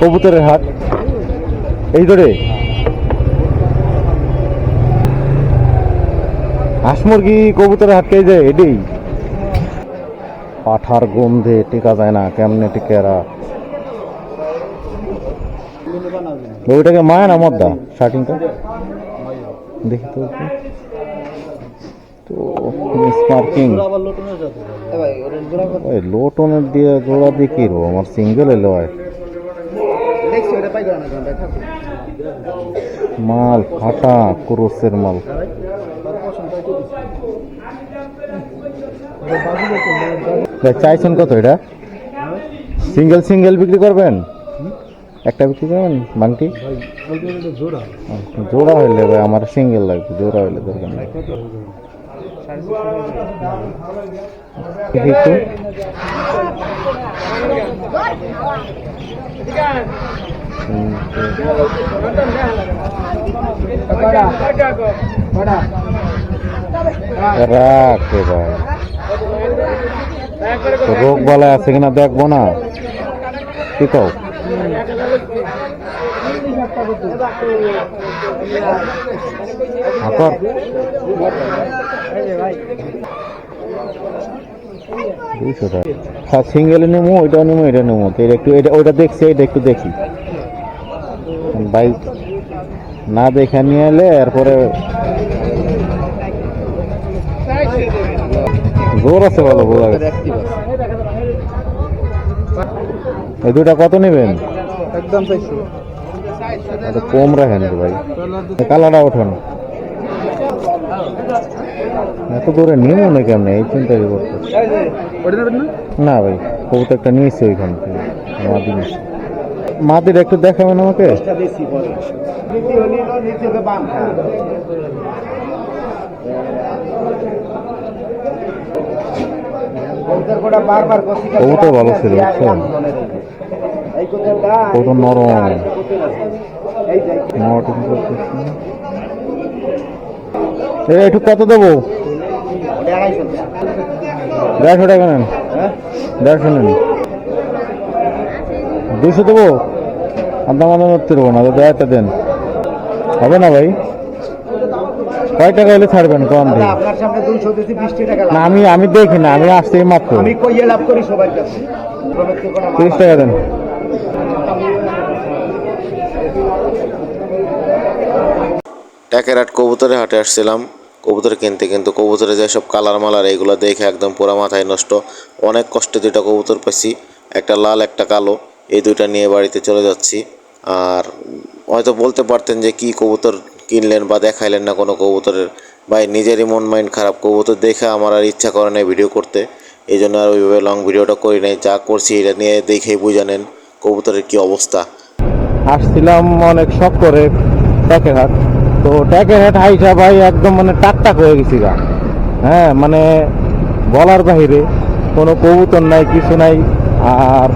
কবুতরের হাট। এই ধরে হাঁস মুরগি কবুতরের হাট কে যায় এটাই পাঠার গন্ধে টেকা যায় না কেমনে টেকেরা ওইটাকে মায়া না মদ্দা? শার্টিংটা দেখি তো একটু। তো স্পার্কিং ওই লো টোনের দিয়ে জোড়া দিয়ে কি রো আমার সিঙ্গেল এলো হয় মাল ফাটা ক্রোসের মাল। চাইছেন কত এটা? সিঙ্গেল সিঙ্গেল বিক্রি করবেন? একটা বিক্রি করবেন? বাংটি জোড়া হইলে ভাই, আমার সিঙ্গেল লাগবে, জোড়া হইলে দরকার নেই। রোগ বালা আছে কিনা দেখব না। কি হ্যাঁ সিঙ্গেলে নেব ওইটাও নেব এটা নেব একটু, এটা, ওইটা দেখছি, এটা একটু দেখি। বাইক না দেখে নিয়ে এলে এরপরে জোর আছে ভালো বোঝা গেছে। এই দুটা কত নেবেন? একদম কম রাখেন ভাই। কালারটা ওঠান। এত দূরে নিমো না কেমন এই চিন্তা করতে না? ভাই কবুতর একটা নিয়েছে ওইখান থেকে। আমার নিয়েছে মাদির একটু দেখাবেন আমাকে। কবুতর ভালো ছিল বুঝছেন কবুতর নরম। নরম একটু কত দেবো? দেড়শো টাকা নেন। দেড়শো নেন। দুশো দেবো? আপনার মনে করতে দেবো না দেড়টা দেন। হবে না ভাই? কয় টাকা হলে ছাড়বেন কম দিয়ে আপনার সামনে দুইশো দিচ্ছি বৃষ্টি টাকা না আমি আমি দেখি না আমি আসছি মাত্র। আমি কইয়ে লাভ করি সবার কাছে। তিরিশ টাকা দেন। ট্যাকেরহাট কবুতরের হাটে আসছিলাম। কবুতর কিনতে কিন্তু কবুতরের যেসব কালার মালার এইগুলো দেখে একদম পুরা মাথায় নষ্ট। অনেক কষ্টে দুইটা কবুতর পেয়েছি একটা লাল একটা কালো। এই দুইটা নিয়ে বাড়িতে চলে যাচ্ছি। আর হয়তো বলতে পারতেন যে কি কবুতর কিনলেন বা দেখাইলেন না কোনো কবুতরের। ভাই, নিজেরই মন মাইন্ড খারাপ। কবুতর দেখে আমার আর ইচ্ছা করে না ভিডিও করতে। এই জন্য আর ওইভাবে লং ভিডিওটা করি নাই। যা করছি এটা নিয়ে দেখেই বুঝে নেন কবুতরের কি অবস্থা। আসছিলাম অনেক শখ করে ট্যাকের হাট তো ট্যাকের হাট হাইসা ভাই একদম মানে টাকটাক হয়ে গেছি গা। হ্যাঁ মানে বলার বাহিরে কোনো কবুতর নাই, কিছু নাই। আর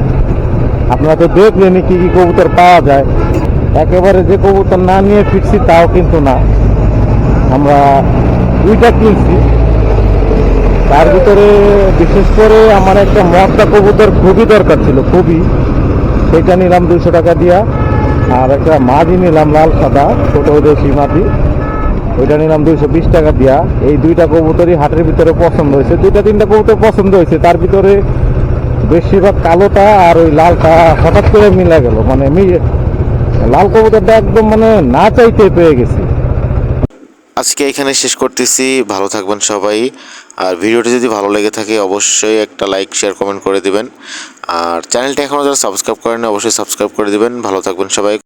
আপনারা তো দেখলেনই কি কি কবুতর পাওয়া যায়। একেবারে যে কবুতর না নিয়ে ফিরছি তাও কিন্তু না। আমরা দুইটা কিনছি। তার ভিতরে বিশেষ করে আমার একটা মদটা কবুতর খুবই দরকার ছিল, খুবই। সেটা নিলাম দুশো টাকা দিয়া। আর একটা মাদি নিলাম লাল সাদা, ছোট দেশি মাদি। ওইটা নিলাম দুইশো বিশ টাকা দিয়া। এই দুইটা কবুতরই হাটের ভিতরে পছন্দ হয়েছে। দুইটা তিনটা কবুতর পছন্দ হয়েছে। তার ভিতরে বেশিরভাগ কালোটা আর ওই লালটা হঠাৎ করে মিলে গেল। মানে লাল কবুতরটা একদম মানে না চাইতে পেয়ে গেছি। আজকে এখানে শেষ করতেছি। ভালো থাকবেন সবাই। আর ভিডিওটি যদি ভালো লেগে থাকে, অবশ্যই একটা লাইক, শেয়ার, কমেন্ট করে দিবেন। আর চ্যানেলটা এখনও যারা সাবস্ক্রাইব করেন অবশ্যই সাবস্ক্রাইব করে দিবেন। ভালো থাকবেন সবাই।